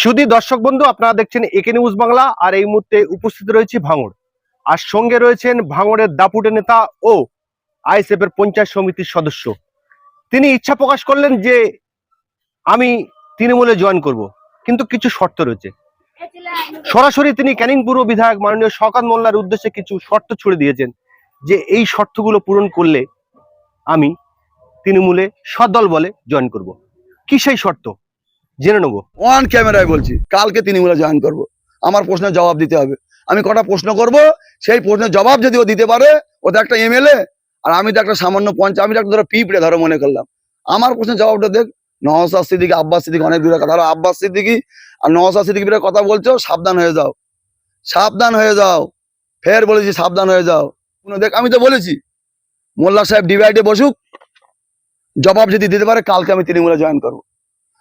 সুদী দর্শক বন্ধু, আপনারা দেখছেন একে নিউজ বাংলা, আর এই মুহূর্তে উপস্থিত রয়েছে ভাঙড়। আর সঙ্গে রয়েছেন ভাঙড়ের দাপুটে নেতা ও আইএসএফ এর পঞ্চায়েত সমিতির সদস্য। তিনি ইচ্ছা প্রকাশ করলেন যে আমি তৃণমূলে জয়েন করব, কিন্তু কিছু শর্ত রয়েছে। সরাসরি তিনি ক্যানিং পূর্ব বিধায়ক মাননীয় শওকাত মোল্লার উদ্দেশ্যে কিছু শর্ত ছুড়ে দিয়েছেন যে এই শর্তগুলো পূরণ করলে আমি তৃণমূলে সদল বলে জয়েন করব। কি সেই শর্ত? জেনে নেব। ওয়ান ক্যামেরায় বলছি, কালকে তৃণমূলে জয়েন করব। আমার প্রশ্নের জবাব দিতে হবে। আমি কটা প্রশ্ন করব, সেই প্রশ্নের জবাব যদি ও দিতে পারে, ও তো একটা এমএলএ আর আমি তো একটা সামান্য পঞ্চ, আমি তো একটা ধরো পিঁপড়ে ধরো মনে করলাম। আমার প্রশ্নের জবাবটা দেখ নওসাদ সিদ্দিকি, আব্বাস সিদ্দিকি, অনেক দূরে কথা। ধরো আব্বাস সিদ্দিকি আর সিদ্দিকি বিরে কথা বলছো, সাবধান হয়ে যাও। সাবধান হয়ে যাও। ফের বলেছি সাবধান হয়ে যাও। কোনো দেখ, আমি তো বলেছি, মোল্লা সাহেব ডিভাইডে বসুক। জবাব যদি দিতে পারে, কালকে আমি তৃণমূলে জয়েন করব।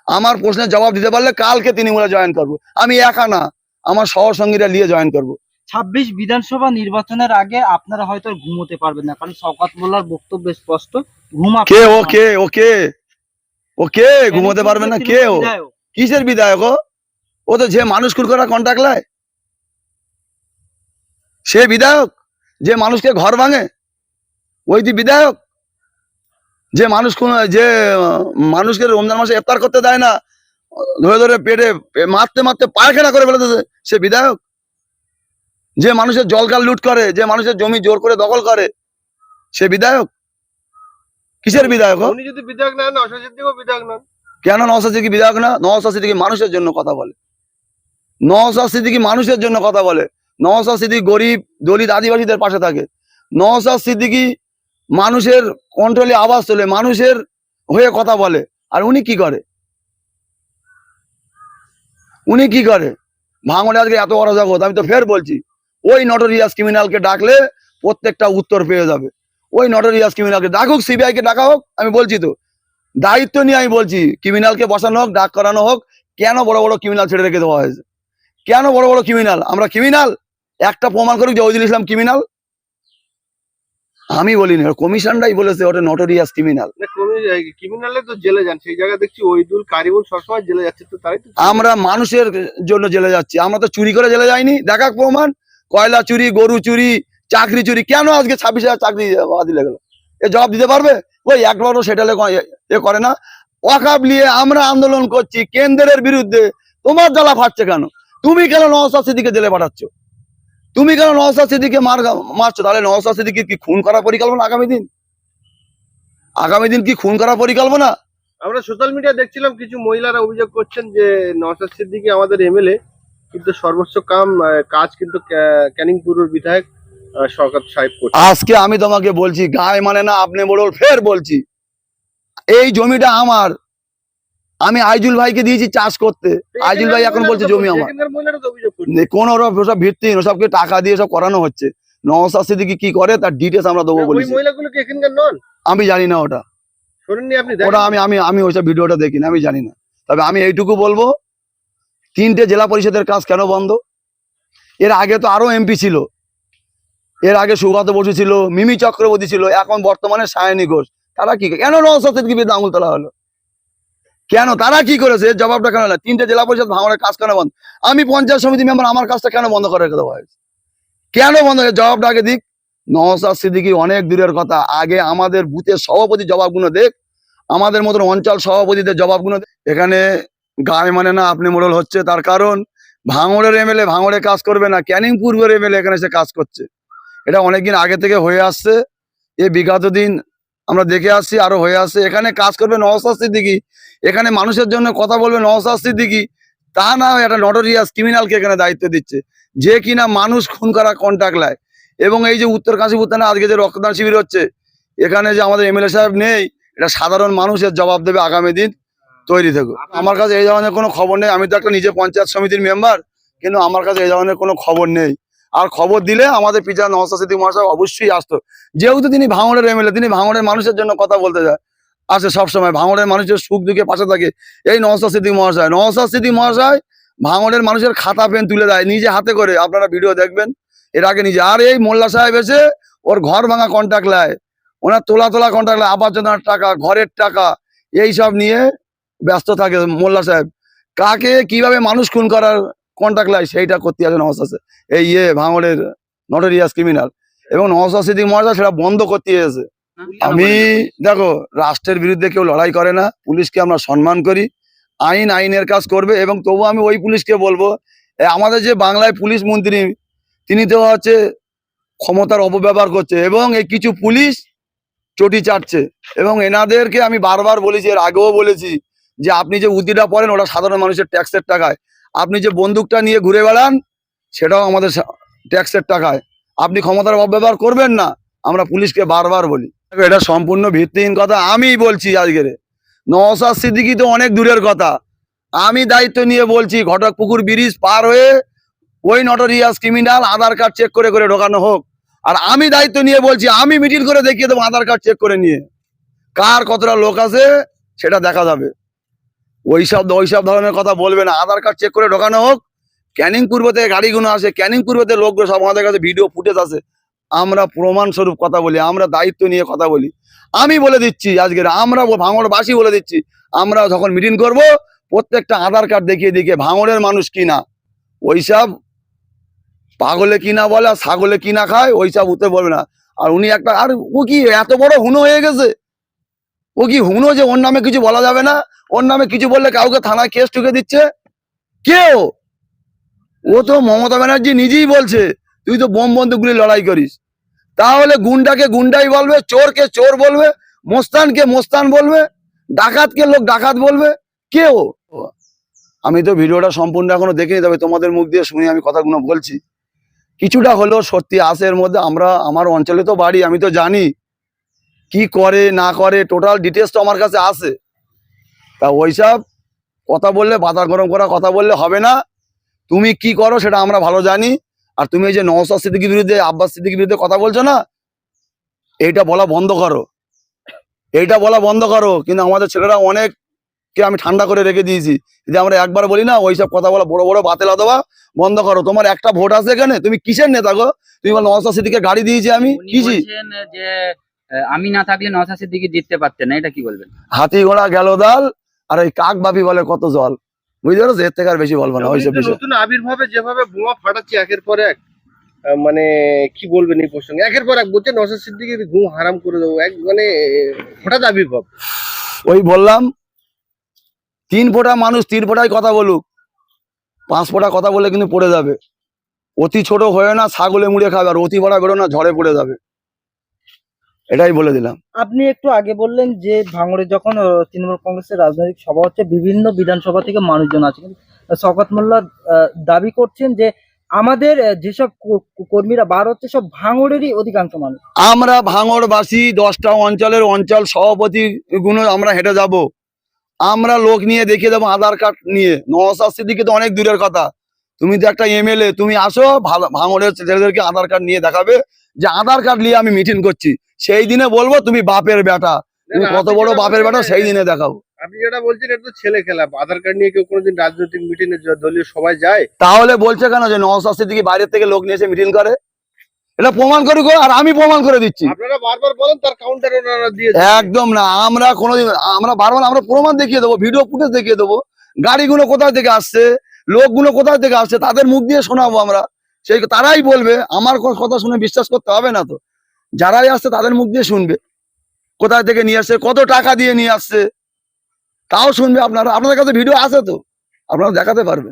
আমার প্রশ্নের জবাব দিতে পারলে কালকে তৃণমূলে জয়েন করব। আমি একা না আমার সহসঙ্গীরা নিয়ে জয়েন করব। ছাব্বিশ বিধানসভা নির্বাচনের আগে আপনারা হয়তো ঘুমোতে পারবেন না কারণ শওকাত মোল্লার বক্তব্য স্পষ্ট। ঘুম কে ও কে ও কে? ও কে। ঘুমোতে পারবে না? কে ও? কিসের বিধায়ক ও? তো যে মানুষ খুন করা কন্ট্যাক্ট লায়। সে বিধায়ক? যে মানুষকে ঘর ভাঙে? ওই দি বিধায়ক? যে মানুষ খুন- যে মানুষকে রমজান মাসে ইফতার করতে দেয় না ধরে ধরে পেটে মারতে মারতে পায়খানা করে ফেলেছে সে বিধায়ক। যে মানুষের জলকাল লুট করে যে মানুষের জমি জোর করে দখল করে সে বিধায়ক। কিসের বিধায়ক? উনি যদি বিধায়ক না বিধায়ক কেন নওসাদ সিদ্দিকি বিধায়ক না? নওসাদ সিদ্দিকি মানুষের জন্য কথা বলে। নওসাদ সিদ্দিকি মানুষের জন্য কথা বলে। নওসাদ সিদ্দিকি গরিব দলিত আদিবাসীদের পাশে থাকে। নওসাদ সিদ্দিকি মানুষের কন্ট্রোলে আওয়াজ তোলে, মানুষের হয়ে কথা বলে। আর উনি কি করে? উনি কি করে? ভাঙড়ে আজকে এত বড় জগৎ, আমি তো ফের বলছি, ওই নটোরিয়াস ক্রিমিনালকে ডাকলে প্রত্যেকটা উত্তর পেয়ে যাবে। ওই নটোরিয়াস ক্রিমিনালকে ডাকুক সিবিআই কে ডাকা হোক, আমি বলছি তো। দায়িত্ব নিয়ে আমি বলছি ক্রিমিনালকে বসানো হোক, ডাক করানো হোক, কেন বড় বড় ক্রিমিনাল ছেড়ে রেখে দেওয়া হয়েছে? কেন বড় বড় ক্রিমিনাল আমরা ক্রিমিনাল একটা প্রমাণ করুক যে ওইদুল ইসলাম ক্রিমিনাল আমি বলিনি কমিশনটাই বলেছে ওটা নটোরিয়াস ক্রিমিনাল ক্রিমিনালে তো জেলে যান সেই জায়গায় দেখছি ওইদুল কারিমুল সবসময় জেলে যাচ্ছে তো তাই আমরা মানুষের জন্য জেলে যাচ্ছি আমরা তো চুরি করে জেলে যাইনি। দেখাক প্রমাণ কয়লা চুরি গরু চুরি চাকরি চুরি কেন আজকে ছাব্বিশ হাজার চাকরি বাতিল গেল? এ জবাব দিতে পারবে? ওই একবারও সেটা এ করে না। ওয়াকাব নিয়ে আমরা আন্দোলন করছি কেন্দ্রের বিরুদ্ধে। তোমার জ্বালা ফাটছে কেন? তুমি কেন নওসাদ সিদ্দিকে জেলে পাঠাচ্ছ? তুমি কেন নওসাদ সিদ্দিকে মার মারছো? তাহলে নওসাদ সিদ্দিকে কি খুন করার পরিকল্পনা আগামী দিন? আগামী দিন কি খুন করার পরিকল্পনা? আমরা সোশ্যাল মিডিয়া দেখছিলাম কিছু মহিলারা অভিযোগ করছেন যে নওশাদ সিদ্দিকী আমাদের এমএলএ কিন্তু সর্বোচ্চ কাম কাজ কিন্তু ক্যা- ক্যানিং পূর্বের বিধায়ক শওকত সাহেব করছে আজকে আমি তোমাকে বলছি গায়ে মানে না আপনি মোড়ল ফের বলছি। এই জমিটা আমার। আমি আইজুল ভাইকে দিয়েছি চাষ করতে। আইজুল ভাই এখন বলছে জমি আমার। কোন ওরা ভিত্তিহীন ওসবকে টাকা দিয়ে সব করানো হচ্ছে। নওসাদ সিদ্দিকি কি করে তার ডিটেলস আমরা দেবো নন? আমি জানি না ওটা। ওটা আমি আমি আমি ওইসব ভিডিওটা দেখি না আমি জানি না। তবে আমি এইটুকু বলব তিনটে জেলা পরিষদের কাজ কেন বন্ধ? এর আগে তো আরও এমপি ছিল। এর আগে সুগত বসু ছিল মিমি চক্রবর্তী ছিল এখন বর্তমানে সায়নী ঘোষ। তারা কি কেন নওসাদ সিদ্দিকি আঙুল তোলা হলো? কেন? তারা কি করেছে? জবাবটা কেন তিনটে জেলা পরিষদ ভাঙড়ের কাজ কেন বন্ধ? আমি পঞ্চায়েত সমিতি মেম্বার, আমার কাজটা কেন বন্ধ করে রেখে দেওয়া হয়েছে? কেন বন্ধ জবাবটা আগে দিক। নওসাদ সিদ্দিকি অনেক দূরের কথা। আগে আমাদের বুথের সভাপতি জবাবগুলো দেখ। আমাদের মতন অঞ্চল সভাপতিদের জবাবগুলো দেখ। এখানে গায়ে মানে না আপনি মোড়ল হচ্ছে, তার কারণ ভাঙড়ের এমএলএ ভাঙড়ে কাজ করবে না। ক্যানিং পূর্বের এমএলএ এখানে সে কাজ করছে। এটা অনেকদিন আগে থেকে হয়ে আসছে। এ বিগত দিন আমরা দেখে আসছি, আরও হয়ে আসছে। এখানে কাজ করবে নওসাদ সিদ্দিকি। এখানে মানুষের জন্য কথা বলবে নওসাদ সিদ্দিকি, তা না একটা নটোরিয়াস ক্রিমিনালকে এখানে দায়িত্ব দিচ্ছে। যে কিনা মানুষ খুন করা কন্ট্যাক্ট লায়। এবং এই যে উত্তর কাশীপুর থানা আজকে যে রক্তদান শিবির হচ্ছে, এখানে যে আমাদের এমএলএ সাহেব নেই, এটা সাধারণ মানুষের জবাব দেবে আগামী দিন। তৈরি থেকো। আমার কাছে এই ধরনের কোনো খবর নেই। আমি তো একটা নিজে পঞ্চায়েত সমিতির মেম্বার কিন্তু আমার কাছে এই ধরনের কোনো খবর নেই। আর খবর দিলে আমাদের পিতা নওসাদ মহাশয় অবশ্যই আসতো। যেহেতু তিনি ভাঙড়ের এমএলএ তিনি ভাঙড়ের মানুষের জন্য কথা বলতে যায়। আসে সবসময়। ভাঙড়ের মানুষের সুখ দুঃখে পাশে থাকে। এই নওসাদ সিদ্দিক মহাশয়। নওসাদ সিদ্দিক মহাশয় ভাঙড়ের মানুষের খাতা, পেন তুলে দেয়, নিজে হাতে করে। আপনারা ভিডিও দেখবেন। এর আগে নিজে। আর এই মোল্লা সাহেব এসে ওর ঘর ভাঙা কন্ট্যাক্ট লায় ওনার তোলা তোলা কন্ট্যাক্ট লায় আবাস যোজনার টাকা, ঘরের টাকা, এই সব নিয়ে ব্যস্ত থাকে মোল্লা সাহেব। কাকে কীভাবে মানুষ খুন করার কন্ট্যাক্ট লাই সেইটা করতে আছে নওয়াজ এই ইয়ে ভাঙড়ের নটোরিয়াস ক্রিমিনাল এবং নওয়াজ সিদ্দিক মহাশয় সেটা বন্ধ করতে এসেছে। আমি দেখো রাষ্ট্রের বিরুদ্ধে কেউ লড়াই করে না পুলিশকে আমরা সম্মান করি আইন আইনের কাজ করবে এবং তবু আমি ওই পুলিশকে বলব এ, আমাদের যে বাংলায় পুলিশ মন্ত্রী তিনি তো হচ্ছে ক্ষমতার অপব্যবহার করছে এবং এই কিছু পুলিশ চটি চাটছে এবং এনাদেরকে আমি বারবার বলেছি এর আগেও বলেছি যে আপনি যে উদ্দিটা পড়েন ওটা সাধারণ মানুষের ট্যাক্সের টাকায়। আপনি যে বন্দুকটা নিয়ে ঘুরে বেড়ান সেটাও আমাদের ট্যাক্সের টাকায়। আপনি ক্ষমতার অপব্যবহার করবেন না আমরা পুলিশকে বারবার বলি। এটা সম্পূর্ণ ভিত্তিহীন কথা, আমিই বলছি আজকের। নওসাদ সিদ্দিকি তো অনেক দূরের কথা। আমি দায়িত্ব নিয়ে বলছি ঘটকপুকুর ব্রিজ পার হয়ে ওই notorious criminal Aadhaar card check করে করে ঢোকানো হোক। আর আমি দায়িত্ব নিয়ে বলছি, আমি মিটিং করে দেখিয়ে দেবো আধার কার্ড চেক করে নিয়ে। কার কতটা লোক আছে, সেটা দেখা যাবে। ওইসব ওইসব ধরনের কথা বলবে না। আধার কার্ড চেক করে ঢোকানো হোক। ক্যানিং পূর্ব থেকে গাড়িগুলো আসে। ক্যানিং পূর্বতে লোকগুলো সব আমাদের কাছে ভিডিও ফুটেজ আছে। আমরা প্রমাণস্বরূপ কথা বলি, আমরা দায়িত্ব নিয়ে কথা বলি। আমি বলে দিচ্ছি আজকের আমরা ভাঙড়বাসী বলে দিচ্ছি, আমরা যখন মিটিং করব, প্রত্যেকটা আধার কার্ড দেখিয়ে দেখিয়ে ভাঙড়ের মানুষ কিনা ওইসব পাগলে কিনা বলে, আর ছাগলে কিনা খায় ওইসব উঠতে বলবে না। আর উনি একটা, আর ও কি এত বড় হুনো হয়ে গেছে? ও কি হুনো যে ওর নামে কিছু বলা যাবে না? ওর নামে কিছু বললে কাউকে থানায় কেস ঠুকে দিচ্ছে? কেউ? ও তো মমতা ব্যানার্জি নিজেই বলছে তুই তো বোম বন্দুকগুলি লড়াই করিস। তাহলে গুন্ডাকে গুন্ডাই বলবে, চোরকে চোর বলবে, মোস্তানকে মোস্তান বলবে, ডাকাতকে লোক ডাকাত বলবে কেউ আমি তো ভিডিওটা সম্পূর্ণ এখনও দেখিনি, তবে তোমাদের মুখ দিয়ে শুনে আমি কথাগুলো বলছি। কিছুটা হলেও সত্যি আছে এর মধ্যে, আমরা, আমার অঞ্চলে তো বাড়ি, আমি তো জানি। কি করে, না করে টোটাল ডিটেলস তো আমার কাছে আছে। তা ওইসব কথা বললে বাতা গরম করা কথা বললে হবে না। তুমি কি করো সেটা আমরা ভালো জানি। আর তুমি এই যে নওসাদ সিদ্দিকির বিরুদ্ধে আব্বাস সিদ্দিকির বিরুদ্ধে কথা বলছো না? এইটা বলা বন্ধ করো। এইটা বলা বন্ধ করো। কিন্তু আমাদের ছেলেরা অনেককে আমি ঠান্ডা করে রেখে দিয়েছি। যদি আমরা একবার বলি না ওইসব কথা বলা বড় বড় বাতেলা দেওয়া বন্ধ করো। তোমার একটা ভোট আছে এখানে? তুমি কিসের নেতা গো? তুমি বল নওসাদ সিদ্দিকে গাড়ি দিয়েছি আমি? কিছি যে আমি না থাকলে নওশাদ সিদ্দিকী জিততে পারতেন না। এটা কি বলবেন? হাতি ঘোড়া গেল দাল আর ওই কাক বাপি বলে কত জল। বুঝতে পারছ এর থেকে আর বেশি বলব না ওইসব উনি তো বিষয়। নতুন আবির্ভাবে যেভাবে বোমা ফাটাচ্ছে একের পর এক মানে কি বলবেন এই প্রসঙ্গে? একের পর এক বলছে সিদ্দিকের ঘুম হারাম করে দেবো এক মানে হঠাৎ আবির্ভাব। ওই বললাম তিন ফোঁটা মানুষ তিন ফোঁটায় কথা বলুক পাঁচ ফোঁটা কথা বলে কিন্তু পড়ে যাবে। অতি ছোট হয়ে না ছাগলে মুড়ে খাবে আর অতি বড় বেরো না ঝড়ে পড়ে যাবে। এটাই বলে দিলাম। আপনি একটু আগে বললেন যে ভাঙড়ে যখন তৃণমূল কংগ্রেসের রাজনৈতিক সভা হচ্ছে বিভিন্ন বিধানসভা থেকে মানুষজন আছে শওকত মোল্লা দাবি করছেন যে আমাদের যেসব কর্মীরা বার হচ্ছে সব ভাঙড়েরই অধিকাংশ মানুষ। আমরা ভাঙড়বাসী দশটা অঞ্চলের অঞ্চল সভাপতি গুলো আমরা হেঁটে যাব। আমরা লোক নিয়ে দেখিয়ে দেবো আধার কার্ড নিয়ে। নওসাদ সিদ্দিকি তো অনেক দূরের কথা। তুমি তো একটা এমএলএ তুমি আসো ভাঙড়ের ছেলেদেরকে আধার কার্ড নিয়ে দেখাবে। যে আধার কার্ড নিয়ে আমি মিটিং করছি। সেই দিনে বলব তুমি বাপের বেটা। তুমি কত বড় বাপের বেটা সেই দিনে দেখাবো আপনি যেটা বলছেন এটা তো ছেলে খেলা। আধার কার্ড নিয়ে কেউ কোনোদিন রাজনৈতিক মিটিং এ দলীয় সবাই যায়। তাহলে বলছে কেন যে বাইরের থেকে লোক নিয়ে এসে মিটিং করে? এটা প্রমাণ করুক আর আমি প্রমাণ করে দিচ্ছি। আপনারা বারবার বলেন তার কাউন্টার ওনারা একদম না আমরা কোনোদিন আমরা বারবার আমরা প্রমাণ দেখিয়ে দেবো ভিডিও ফুটেজ দেখিয়ে দেবো। গাড়িগুলো কোথায় থেকে আসছে লোকগুলো কোথায় থেকে আসছে তাদের মুখ দিয়ে শোনাবো আমরা। সেই তারাই বলবে আমার কথা শুনে বিশ্বাস করতে হবে না তো। যারাই আসছে তাদের মুখ দিয়ে শুনবে। কোথায় থেকে নিয়ে আসছে, কত টাকা দিয়ে নিয়ে আসছে, তাও শুনবে আপনারা। আপনাদের কাছে ভিডিও আছে তো? আপনারা দেখাতে পারবেন।